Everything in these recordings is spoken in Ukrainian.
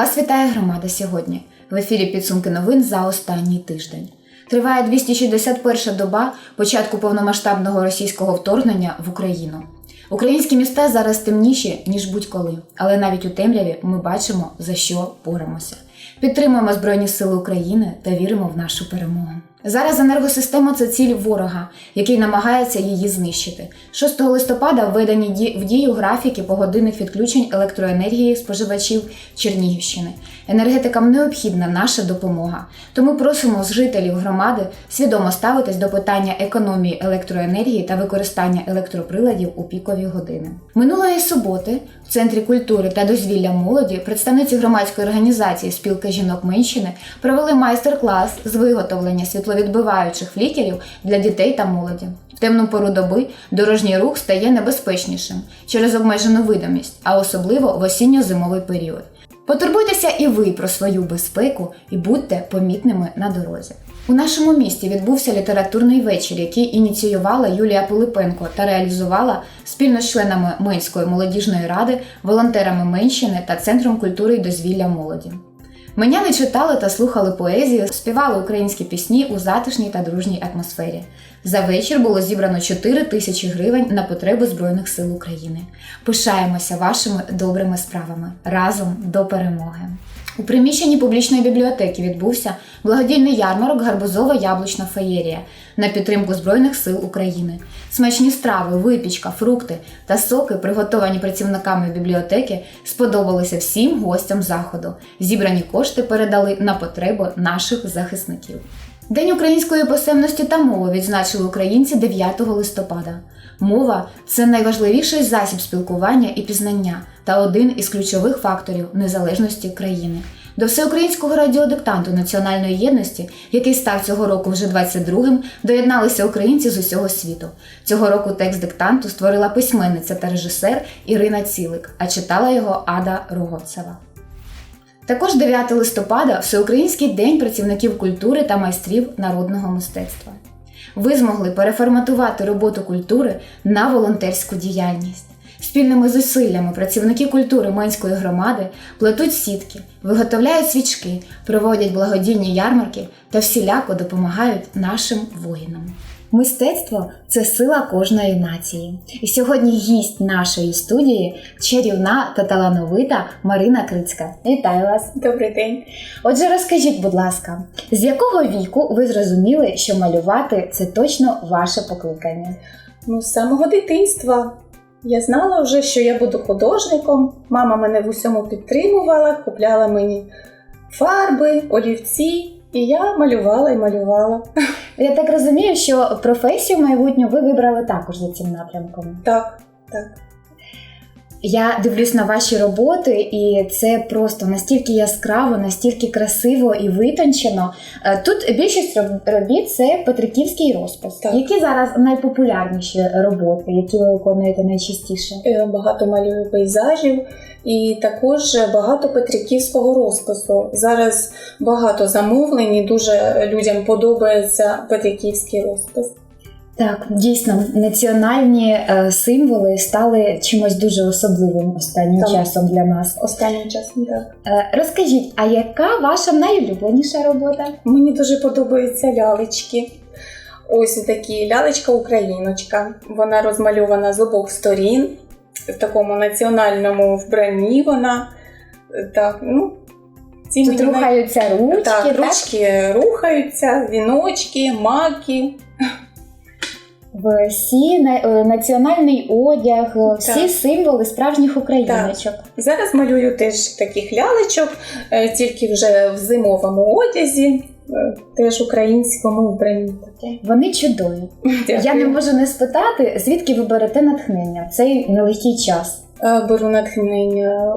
Вас вітає громада сьогодні. В ефірі підсумки новин за останній тиждень. Триває 261 доба початку повномасштабного російського вторгнення в Україну. Українські міста зараз темніші, ніж будь-коли, але навіть у темряві ми бачимо, за що боремося. Підтримуємо Збройні Сили України та віримо в нашу перемогу. Зараз енергосистема це ціль ворога, який намагається її знищити. 6 листопада введені в дію графіки погодинних відключень електроенергії споживачів Чернігівщини. Енергетикам необхідна наша допомога. Тому просимо з жителів громади свідомо ставитись до питання економії електроенергії та використання електроприладів у пікові години. Минулої суботи в центрі культури та дозвілля молоді представниці громадської організації Спілка жінок Менщини провели майстер-клас з виготовлення світловідбиваючих флікерів для дітей та молоді. В темну пору доби дорожній рух стає небезпечнішим через обмежену видимість, а особливо в осінньо-зимовий період. Потурбуйтеся і ви про свою безпеку і будьте помітними на дорозі. У нашому місті відбувся літературний вечір, який ініціювала Юлія Пилипенко та реалізувала спільно з членами Менської молодіжної ради, волонтерами Менщини та Центром культури і дозвілля молоді. Меняни читали та слухали поезію, співали українські пісні у затишній та дружній атмосфері. За вечір було зібрано 4 тисячі гривень на потреби Збройних сил України. Пишаємося вашими добрими справами разом до перемоги. У приміщенні публічної бібліотеки відбувся благодійний ярмарок Гарбузова яблучна феєрія на підтримку Збройних сил України. Смачні страви, випічка, фрукти та соки, приготовані працівниками бібліотеки, сподобалися всім гостям заходу. Зібрані кошти передали на потреби наших захисників. День української писемності та мови відзначили українці 9 листопада. Мова це найважливіший засіб спілкування і пізнання та один із ключових факторів незалежності країни. До всеукраїнського радіодиктанту національної єдності, який став цього року вже 22-м, доєдналися українці з усього світу. Цього року текст диктанту створила письменниця та режисер Ірина Цілик, а читала його Ада Рогоцева. Також 9 листопада Всеукраїнський день працівників культури та майстрів народного мистецтва. Ви змогли переформатувати роботу культури на волонтерську діяльність. Спільними зусиллями працівники культури Менської громади плетуть сітки, виготовляють свічки, проводять благодійні ярмарки та всіляко допомагають нашим воїнам. Мистецтво це сила кожної нації. І сьогодні гість нашої студії чарівна та талановита Марина Крицька. Вітаю вас! Добрий день. Отже, розкажіть, будь ласка, з якого віку ви зрозуміли, що малювати це точно ваше покликання? Ну, з самого дитинства я знала вже, що я буду художником. Мама мене в усьому підтримувала, купляла мені фарби, олівці, і я малювала і малювала. Я так розумію, що професію майбутню ви вибрали також за цим напрямком. Так, так. Я дивлюсь на ваші роботи, і це просто настільки яскраво, настільки красиво і витончено. Е, Тут більшість робіт це Петриківський розпис. Так. Які зараз найпопулярніші роботи, які ви виконуєте найчастіше? Багато малюю пейзажів і також багато петриківського розпису. Зараз багато замовлень і дуже людям подобається петриківський розпис. Так, дійсно, національні е, символи стали чимось дуже особливим останнім Так. часом для нас. Останнім часом так. Е, Розкажіть, а яка ваша найулюбленіша робота? Мені дуже подобаються лялечки. Ось такі лялечка-україночка. Вона розмальована з обох сторін, в такому національному вбранні вона. Так, ну, ці Тут мені рухаються ручки, так, так? ручки рухаються, віночки, маки. Всі на- е, національний одяг, е, всі Так. символи справжніх україночок. Зараз малюю теж таких лялечок, е, тільки вже в зимовому одязі, теж українському вбранні. таке. Вони чудові. Я не можу не спитати, звідки ви берете натхнення в цей нелегкий час. Беру натхнення.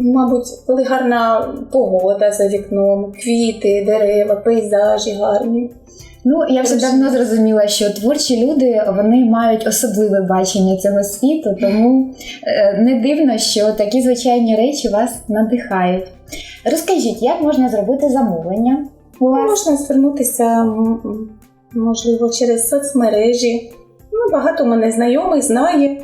Мабуть, коли гарна погода за вікном, квіти, дерева, пейзажі гарні. Ну я вже давно зрозуміла, що творчі люди вони мають особливе бачення цього світу, тому е, не дивно, що такі звичайні речі вас надихають. Розкажіть, як можна зробити замовлення у вас? Можна звернутися, можливо, через соцмережі. Ну, багато мене знайомих знає.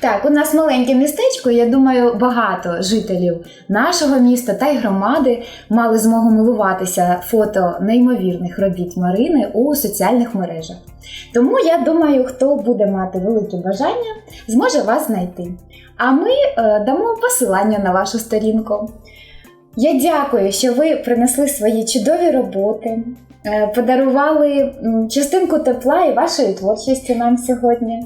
Так, у нас маленьке містечко. Я думаю, багато жителів нашого міста та й громади мали змогу милуватися фото неймовірних робіт Марини у соціальних мережах. Тому я думаю, хто буде мати велике бажання, зможе вас знайти. А ми е, дамо посилання на вашу сторінку. Я дякую, що ви принесли свої чудові роботи, е, подарували частинку тепла і вашої творчості нам сьогодні.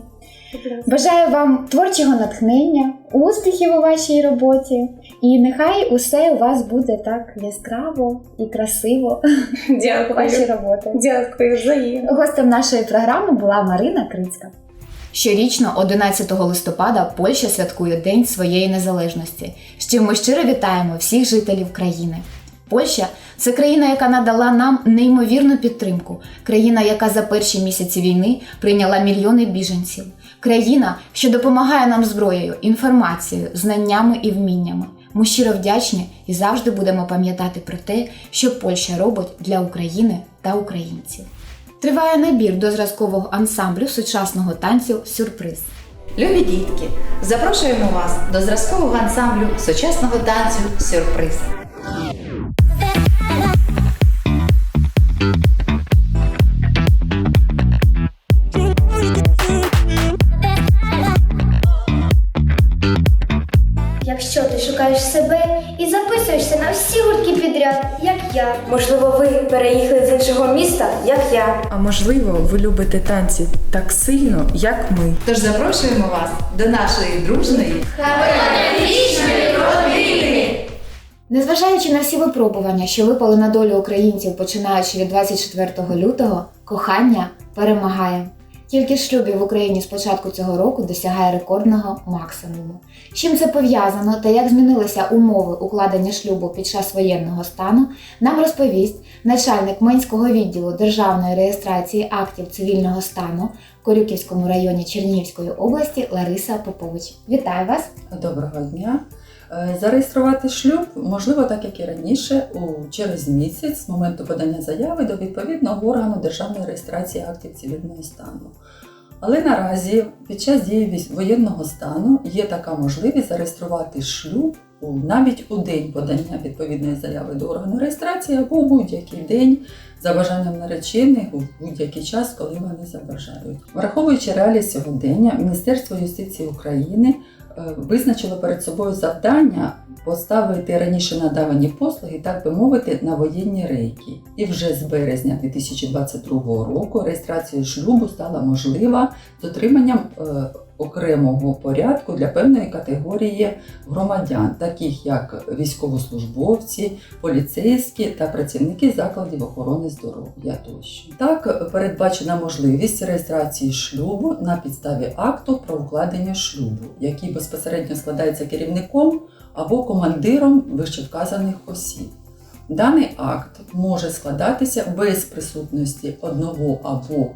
Бажаю вам творчого натхнення, успіхів у вашій роботі, і нехай усе у вас буде так яскраво і красиво Дякую. роботі. Дякую, взаємно. Гостем нашої програми була Марина Крицька. Щорічно, 11 листопада, Польща святкує День своєї незалежності, з чим ми щиро вітаємо всіх жителів країни. Польща це країна, яка надала нам неймовірну підтримку, країна, яка за перші місяці війни прийняла мільйони біженців, країна, що допомагає нам зброєю, інформацією, знаннями і вміннями. Ми щиро вдячні і завжди будемо пам'ятати про те, що Польща робить для України та українців. Триває набір до зразкового ансамблю сучасного танцю Сюрприз. Любі дітки, запрошуємо вас до зразкового ансамблю сучасного танцю Сюрприз. Шукаєш себе і записуєшся на всі гуртки підряд, як я. Можливо, ви переїхали з іншого міста, як я. А можливо, ви любите танці так сильно, як ми. Тож запрошуємо вас до нашої дружної Незважаючи на всі випробування, що випали на долю українців, починаючи від 24 лютого, кохання перемагає. Кількість шлюбів в Україні з початку цього року досягає рекордного максимуму. Чим це пов'язано та як змінилися умови укладення шлюбу під час воєнного стану, нам розповість начальник Менського відділу Державної реєстрації актів цивільного стану в Корюківському районі Чернігівської області Лариса Попович. Вітаю вас! Доброго дня. Е, Зареєструвати шлюб можливо так, як і раніше, у через місяць з моменту подання заяви до відповідного органу державної реєстрації актів цивільного стану. Але наразі під час дії воєнного стану є така можливість зареєструвати шлюб у- навіть у день подання відповідної заяви до органу реєстрації або у будь-який день за бажанням наречених у будь-який час, коли вони забажають. Враховуючи реалії сьогодення, Міністерство юстиції України е, визначило перед собою завдання поставити раніше надавані послуги, так би мовити, на воєнні рейки. І вже з березня 2022 року реєстрація шлюбу стала можлива з отриманням е, окремого порядку для певної категорії громадян, таких як військовослужбовці, поліцейські та працівники закладів охорони здоров'я тощо. Так передбачена можливість реєстрації шлюбу на підставі акту про укладення шлюбу, який безпосередньо складається керівником або командиром вищевказаних осіб. Даний акт може складатися без присутності одного або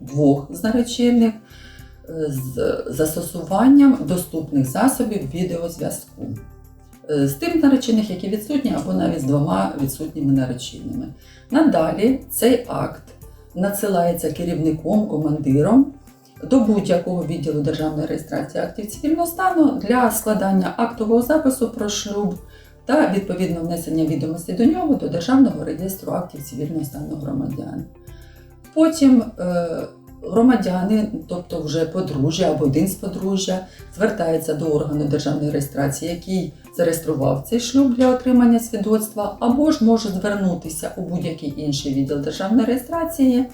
двох з наречених з застосуванням доступних засобів відеозв'язку. Е, З тим наречених, які відсутні, або навіть з двома відсутніми нареченими. Надалі цей акт надсилається керівником, командиром до будь-якого відділу державної реєстрації актів цивільного стану для складання актового запису про шлюб та відповідно внесення відомостей до нього до Державного реєстру актів цивільного стану громадян. Потім е, громадяни, тобто вже подружжя або один з подружжя, звертаються до органу державної реєстрації, який зареєстрував цей шлюб для отримання свідоцтва, або ж може звернутися у будь-який інший відділ державної реєстрації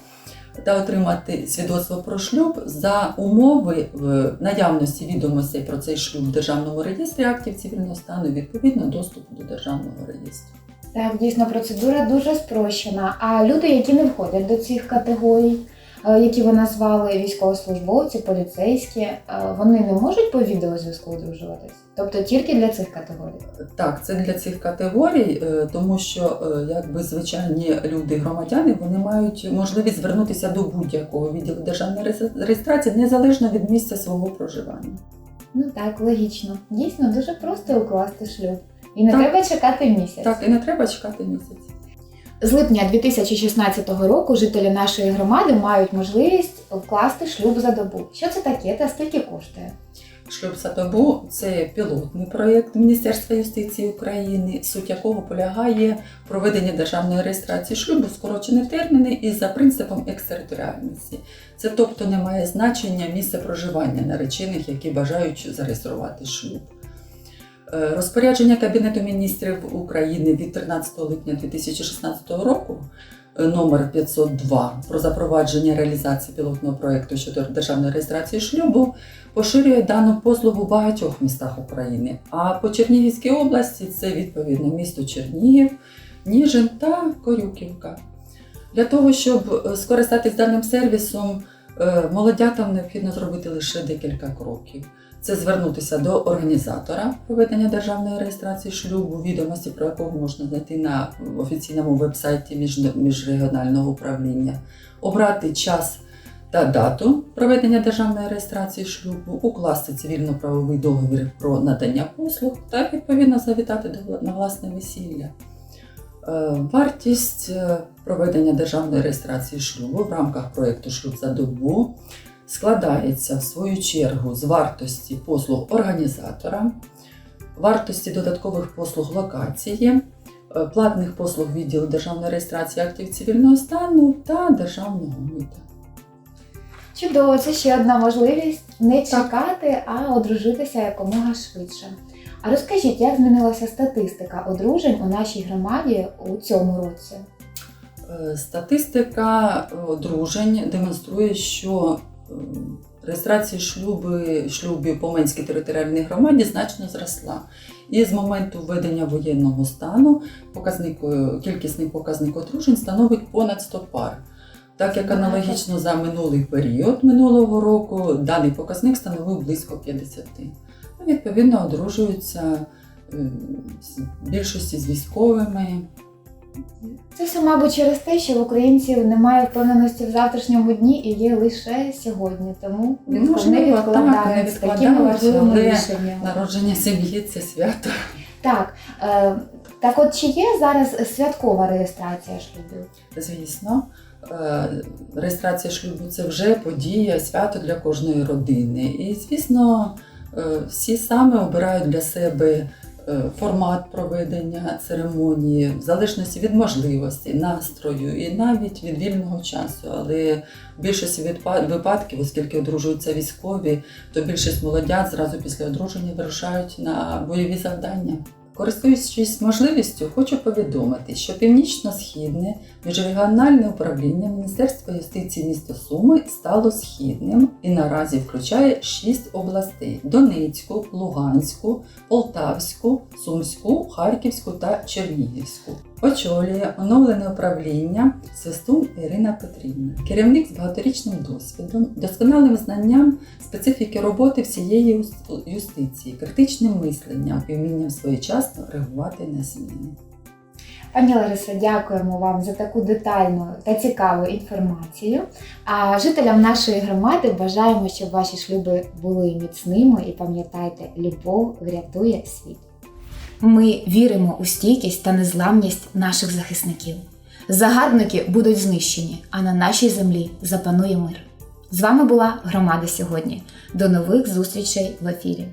та отримати свідоцтво про шлюб за умови в наявності відомостей про цей шлюб в державному реєстрі актів цивільного стану, відповідно доступу до державного реєстру. Так, дійсно, процедура дуже спрощена. А люди, які не входять до цих категорій, які ви назвали військовослужбовці, поліцейські, е, вони не можуть по відеозв'язку одружуватись? Тобто тільки для цих категорій. Так, це для цих категорій, е, тому що е, якби звичайні люди, громадяни, вони мають можливість звернутися до будь-якого відділу державної реєс- реєстрації незалежно від місця свого проживання. Ну так, логічно. Дійсно, дуже просто укласти шлюб. І не Так. треба чекати місяць. Так, і не треба чекати місяць. З липня 2016 року жителі нашої громади мають можливість вкласти шлюб за добу. Що це таке та скільки коштує? Шлюб за добу це пілотний проєкт Міністерства юстиції України, суть якого полягає в проведенні державної реєстрації шлюбу, скорочені терміни і за принципом екстериторіальності. Це тобто не має значення місце проживання наречених, які бажають зареєструвати шлюб. Е, Розпорядження Кабінету міністрів України від 13 липня 2016 року е, номер 502 про запровадження реалізації пілотного проєкту щодо державної реєстрації шлюбу поширює дану послугу в багатьох містах України. А по Чернігівській області це відповідно місто Чернігів, Ніжин та Корюківка. Для того, щоб е, скористатись даним сервісом, молодятам необхідно зробити лише декілька кроків. Це звернутися до організатора проведення державної реєстрації шлюбу, відомості про якого можна знайти на офіційному вебсайті між- міжрегіонального управління, обрати час та дату проведення державної реєстрації шлюбу, укласти цивільно-правовий договір про надання послуг та відповідно завітати на власне весілля. Е, Вартість е, проведення державної реєстрації шлюбу в рамках проєкту Шлюб за добу складається в свою чергу з вартості послуг організатора, вартості додаткових послуг локації, е, платних послуг відділу державної реєстрації актів цивільного стану та державного мита. Чудово, це ще одна можливість не чекати, а одружитися якомога швидше. А розкажіть, як змінилася статистика одружень у нашій громаді у цьому році? Е, Статистика одружень демонструє, що е, реєстрація шлюби, шлюбів по Менській територіальній громаді значно зросла. І з моменту введення воєнного стану показник, е, кількісний показник одружень становить понад 100 пар. Так як аналогічно за минулий період минулого року даний показник становив близько 50. Ну, Відповідно, одружуються більшості з військовими, Це все, мабуть, через те, що в українців немає впевненості в завтрашньому дні і є лише сьогодні. Тому Ну, відклад- не відкладають з відкладають, важливими але рішеннями. Народження сім'ї це свято. Так, е, так от чи є зараз святкова реєстрація шлюбів? Звісно, е, реєстрація шлюбу це вже подія, свято для кожної родини. І, звісно, е, всі саме обирають для себе формат проведення церемонії, в залежності від можливості, настрою і навіть від вільного часу. Але в більшості випадків, оскільки одружуються військові, то більшість молодят зразу після одруження вирушають на бойові завдання. Користуючись можливістю, хочу повідомити, що північно-східне міжрегіональне управління Міністерства юстиції міста Суми стало східним і наразі включає шість областей: Донецьку, Луганську, Полтавську, Сумську, Харківську та Чернігівську. Очолює оновлене управління Свистун Ірина Петрівна, керівник з багаторічним досвідом, досконалим знанням специфіки роботи всієї юстиції, критичним мисленням і вмінням своєчасно реагувати на зміни. Пані Ларисо, дякуємо вам за таку детальну та цікаву інформацію. А жителям нашої громади бажаємо, щоб ваші шлюби були міцними і пам'ятайте, любов врятує світ. Ми віримо у стійкість та незламність наших захисників. Загарбники будуть знищені, а на нашій землі запанує мир. З вами була громада сьогодні. До нових зустрічей в ефірі.